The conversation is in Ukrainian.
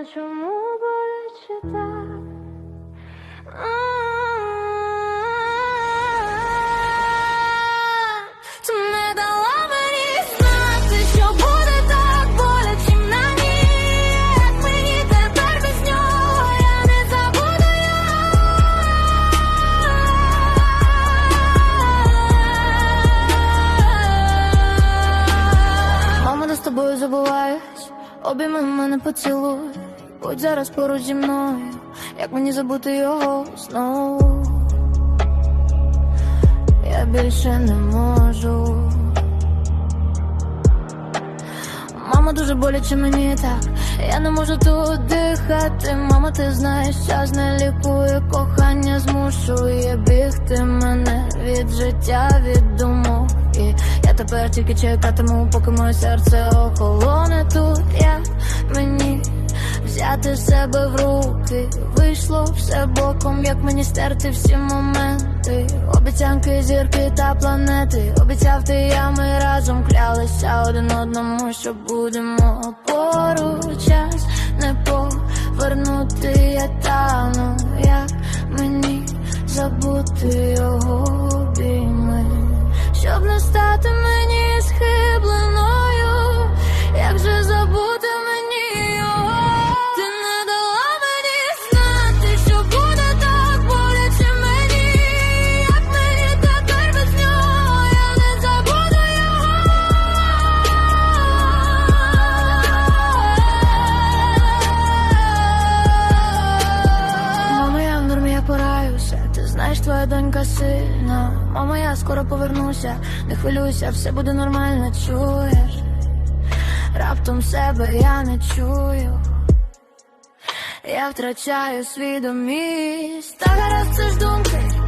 думала, чому боляче так. Не дала мені знати, що буде так боляче ній. Як мені тепер без нього, я не забуду його. Мама, де з тобою забуваєш, обійми мене поцілуй. Будь зараз поруч зі мною, як мені забути його знову. Я більше не можу. Мама дуже боляче мені так. Я не можу тут дихати. Мама, ти знаєш, час не лікує, кохання змушує бігти мене від життя, від думок. І я тепер тільки чекатиму, поки моє серце охолоне взяти себе в руки, вийшло все боком, як мені стерти всі моменти. Обіцянки, зірки та планети. Обіцяв ти, я ми разом клялися один одному, що будемо поруч час не повернути, я тану, як мені забути його обійми, щоб не стати знаєш, твоя донька сильна. мама, я скоро повернуся. Не хвилюйся, все буде нормально, чуєш. Раптом себе я не чую. Я втрачаю свідомість. Та гаразд це ж думки.